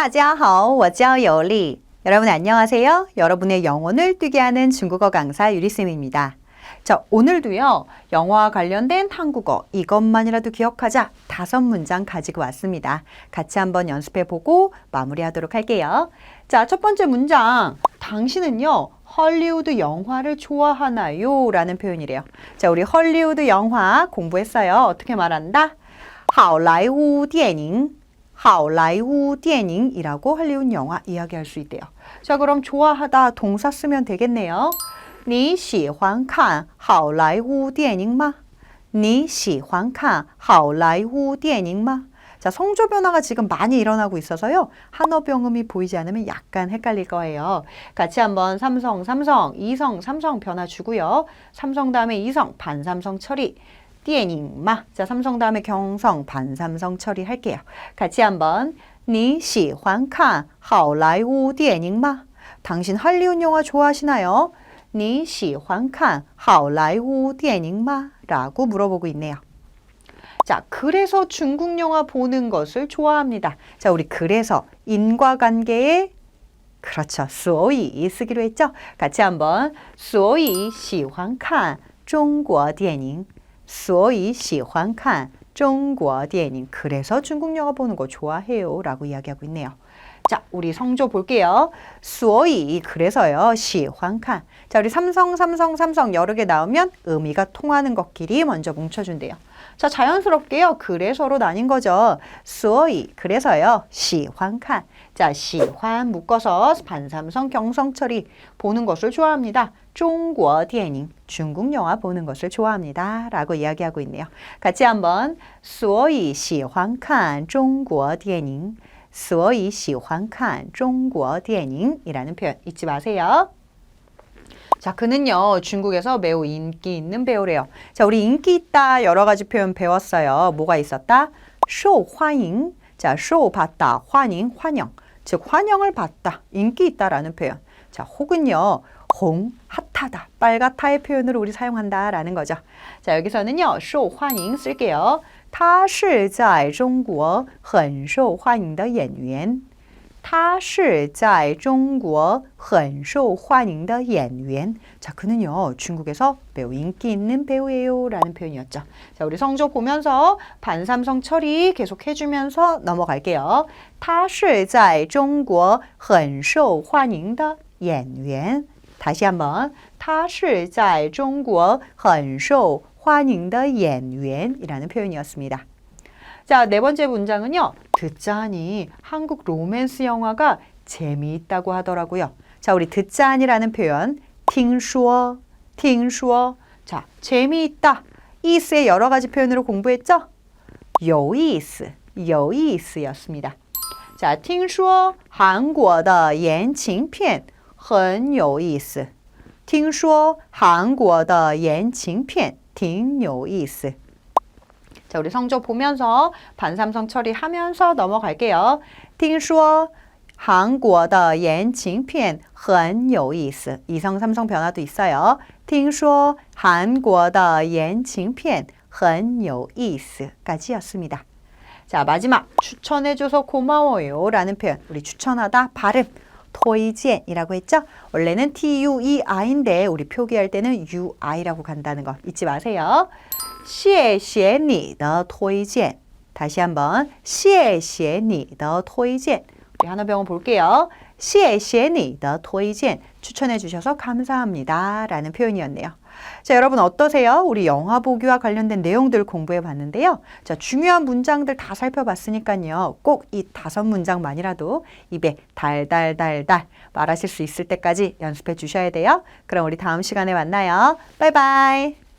大家好,我叫有丽. 여러분 안녕하세요. 여러분의 영혼을 뛰게 하는 중국어 강사 유리쌤입니다. 자, 오늘도요, 영어와 관련된 한국어, 이것만이라도 기억하자. 다섯 문장 가지고 왔습니다. 같이 한번 연습해 보고 마무리하도록 할게요. 자, 첫 번째 문장. 당신은요, 헐리우드 영화를 좋아하나요? 라는 표현이래요. 자, 우리 헐리우드 영화 공부했어요. 어떻게 말한다? 好莱坞电影 好莱坞电影이라고 할리우드 영화 이야기할 수 있대요. 자, 그럼 좋아하다 동사 쓰면 되겠네요. 你喜欢看好莱坞电影吗?你喜欢看好莱坞电影吗? 자, 성조 변화가 지금 많이 일어나고 있어서요. 한어병음이 보이지 않으면 약간 헷갈릴 거예요. 같이 한번 삼성, 삼성, 이성, 삼성 변화 주고요. 삼성 다음에 이성, 반삼성 처리. 电影嘛. 자, 삼성 다음에 경성, 반삼성 처리할게요. 같이 한번 你喜欢看好莱坞电影吗? 당신 할리우드 영화 좋아하시나요? 你喜欢看好莱坞电影吗? 라고 물어보고 있네요. 자, 그래서 중국 영화 보는 것을 좋아합니다. 자, 우리 그래서 인과관계에 그렇죠. 所以 쓰기로 했죠? 같이 한번 所以喜欢看中国电影 소이 시환칸 중국电影. 그래서 중국 영화 보는 거 좋아해요. 라고 이야기하고 있네요. 자, 우리 성조 볼게요. 수어이 그래서요. 시황칸. 자, 우리 삼성 삼성 삼성 여러 개 나오면 의미가 통하는 것끼리 먼저 뭉쳐 준대요. 자, 자연스럽게요. 그래서로 나뉜 거죠. 수어이 그래서요. 시황칸. 자, 시환 묶어서 반삼성 경성 처리 보는 것을 좋아합니다. 중국어 디에닝 중국 영화 보는 것을 좋아합니다. 라고 이야기하고 있네요. 같이 한번 수어이 시황칸 중국어 디에닝 所以喜欢看中国电影이라는 표현 잊지 마세요. 자, 그는요, 중국에서 매우 인기 있는 배우래요. 자, 우리 인기 있다 여러 가지 표현 배웠어요. 뭐가 있었다? 受欢迎. 자, 受 받다, 欢迎, 환영. 즉, 환영을 받다, 인기 있다라는 표현. 자, 혹은요, 홍, 핫하다, 빨갛다의 표현으로 우리 사용한다라는 거죠. 자, 여기서는요, 受欢迎 쓸게요. 他是在中国很受欢迎的演员。他是在中国很受欢迎的演员. 자, 그는요, 중국에서 매우 인기 있는 배우예요. 라는 표현이었죠. 자, 우리 성조 보면서 반삼성 처리 계속 해주면서 넘어갈게요. 他是在中国很受欢迎的 演员. 다시 한번. 他是在中国很受欢迎的演员. 이라는 표현이었습니다. 자, 네 번째 문장은요. 듣자하니 한국 로맨스 영화가 재미있다고 하더라고요. 자, 우리 듣자하니라는 표현 听说,听说. 자, 재미있다. 이스의 여러 가지 표현으로 공부했죠? 有意思,有意思였습니다. 자, 听说韩国的言情片 很有意思.听说韩国的言情片挺有意思. 자, 우리 성조 보면서 반삼성 처리하면서 넘어갈게요. 听说韩国的言情片很有意思. 이성 삼성 변화도 있어요. 听说韩国的言情片很有意思. 까지였습니다. 자, 마지막 추천해줘서 고마워요 라는 표현. 우리 추천하다 발음. 토이젠이라고 했죠? 원래는 T-U-E-I인데 우리 표기할 때는 U-I 라고 간다는 거 잊지 마세요. 谢谢你的推荐. 다시 한번 谢谢你的推荐. 우리 하나병원 볼게요. 谢谢你的推荐. 추천해 주셔서 감사합니다. 라는 표현이었네요. 자, 여러분 어떠세요? 우리 영화 보기와 관련된 내용들 공부해 봤는데요. 자, 중요한 문장들 다 살펴봤으니까요. 꼭 이 다섯 문장만이라도 입에 달달달달 말하실 수 있을 때까지 연습해 주셔야 돼요. 그럼 우리 다음 시간에 만나요. 바이바이.